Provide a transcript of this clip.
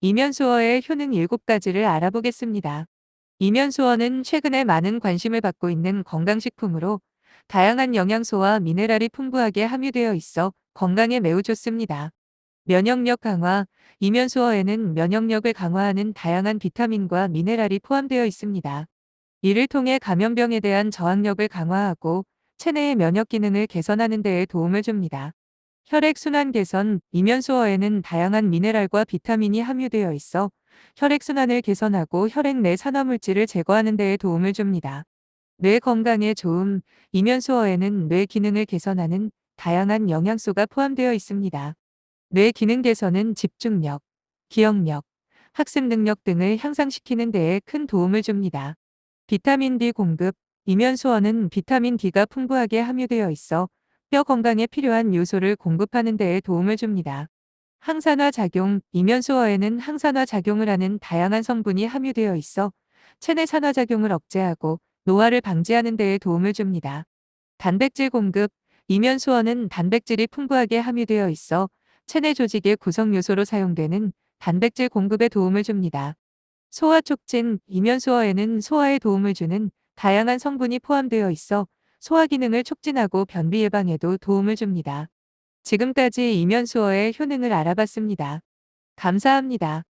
이면수어의 효능 7가지를 알아보겠습니다. 이면수어는 최근에 많은 관심을 받고 있는 건강식품으로 다양한 영양소와 미네랄이 풍부하게 함유되어 있어 건강에 매우 좋습니다. 면역력 강화, 이면수어에는 면역력을 강화하는 다양한 비타민과 미네랄이 포함되어 있습니다. 이를 통해 감염병에 대한 저항력을 강화하고 체내의 면역 기능을 개선하는 데에 도움을 줍니다. 혈액순환 개선, 이면수어에는 다양한 미네랄과 비타민이 함유되어 있어 혈액순환을 개선하고 혈액 내 산화물질을 제거하는 데에 도움을 줍니다. 뇌 건강에 좋음, 이면수어에는 뇌 기능을 개선하는 다양한 영양소가 포함되어 있습니다. 뇌 기능 개선은 집중력, 기억력, 학습 능력 등을 향상시키는 데에 큰 도움을 줍니다. 비타민 D 공급, 이면수어는 비타민 D가 풍부하게 함유되어 있어 뼈 건강에 필요한 요소를 공급하는 데에 도움을 줍니다. 항산화 작용, 이면수어에는 항산화 작용을 하는 다양한 성분이 함유되어 있어 체내 산화 작용을 억제하고 노화를 방지하는 데에 도움을 줍니다. 단백질 공급, 이면수어는 단백질이 풍부하게 함유되어 있어 체내 조직의 구성 요소로 사용되는 단백질 공급에 도움을 줍니다. 소화 촉진, 이면수어에는 소화에 도움을 주는 다양한 성분이 포함되어 있어 소화 기능을 촉진하고 변비 예방에도 도움을 줍니다. 지금까지 이면수어의 효능을 알아봤습니다. 감사합니다.